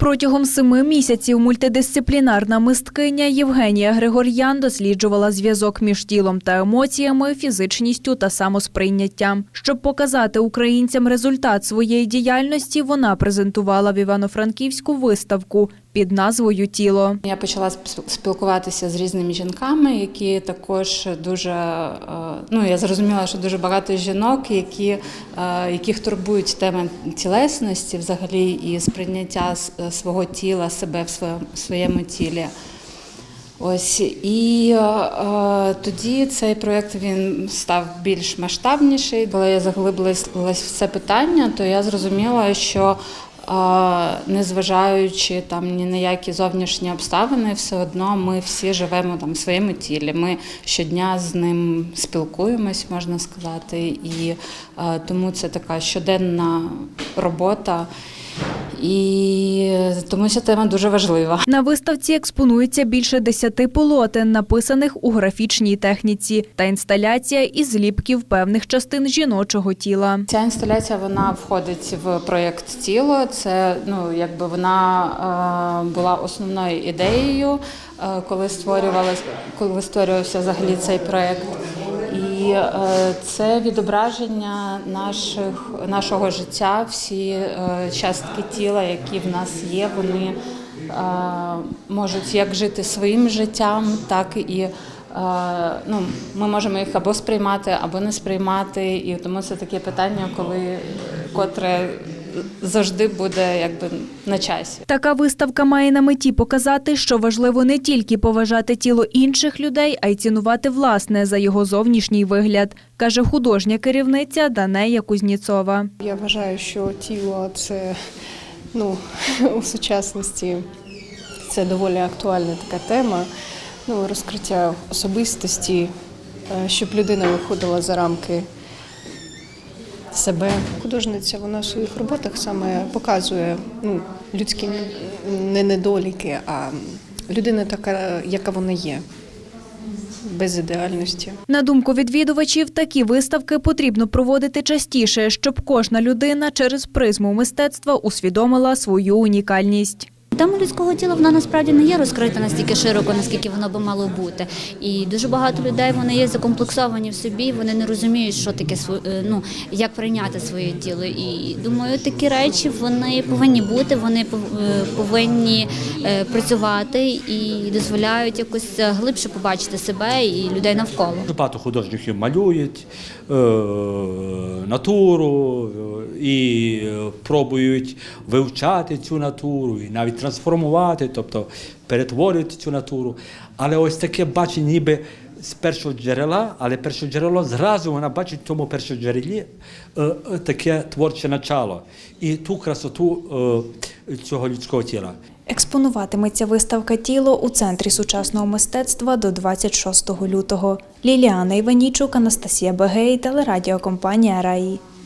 Протягом семи місяців мультидисциплінарна мисткиня Євгенія Григор'ян досліджувала зв'язок між тілом та емоціями, фізичністю та самосприйняттям. Щоб показати українцям результат своєї діяльності, вона презентувала в Івано-Франківську виставку під назвою Тіло. Я почала сп- спілкуватися з різними жінками, які також дуже е, ну я зрозуміла, що дуже багато жінок, які, е, яких турбують теми тілесності, взагалі, і сприйняття свого тіла, себе в своєму, тілі. Ось і е, е, тоді цей проєкт він став більш масштабніший. Коли я заглибилась в це питання, то я зрозуміла, що незважаючи там ні на які зовнішні обставини, все одно ми всі живемо там в своєму тілі. Ми щодня з ним спілкуємось, можна сказати, і е, тому це така щоденна робота. І тому ця тема дуже важлива. На виставці експонується більше десяти полотен, написаних у графічній техніці, та інсталяція із зліпків певних частин жіночого тіла. Ця інсталяція вона входить в проєкт тіло. Це ну якби вона е, була основною ідеєю, е, коли створювалась, коли створювався взагалі цей проєкт. Е, це відображення наших, нашого життя, всі е, частки тіла, які в нас є, вони е, можуть як жити своїм життям, так і ну, ми можемо їх або сприймати, або не сприймати. І тому це таке питання, коли котре завжди буде якби на часі. Така виставка має на меті показати, що важливо не тільки поважати тіло інших людей, а й цінувати власне за його зовнішній вигляд, каже художня керівниця Данея Кузніцова. Я вважаю, що тіло це ну, у сучасності це доволі актуальна така тема. Ну, розкриття особистості, е, щоб людина виходила за рамки себе. Художниця вона в своїх роботах саме показує ну, людські не недоліки, а людина така, яка вона є, без ідеальності. На думку відвідувачів, такі виставки потрібно проводити частіше, щоб кожна людина через призму мистецтва усвідомила свою унікальність. Тема людського тіла вона насправді не є розкрита настільки широко, наскільки воно би мало бути. І дуже багато людей вони є закомплексовані в собі, вони не розуміють, що таке е, ну як прийняти своє тіло. І думаю, такі речі вони повинні бути, вони е, повинні е, працювати і дозволяють якось глибше побачити себе і людей навколо. Багато художників малюють натуру і пробують вивчати цю натуру і навіть трансформувати, тобто перетворювати цю натуру. Але ось таке бачення ніби з першого джерела, але перше джерело зразу вона бачить в тому першому джерелі е, е, таке творче начало і ту красоту е, цього людського тіла. Експонуватиметься виставка тіло у центрі сучасного мистецтва до 26 лютого. Ліліана Іванічук, Анастасія Бегей, телерадіокомпанія Раї.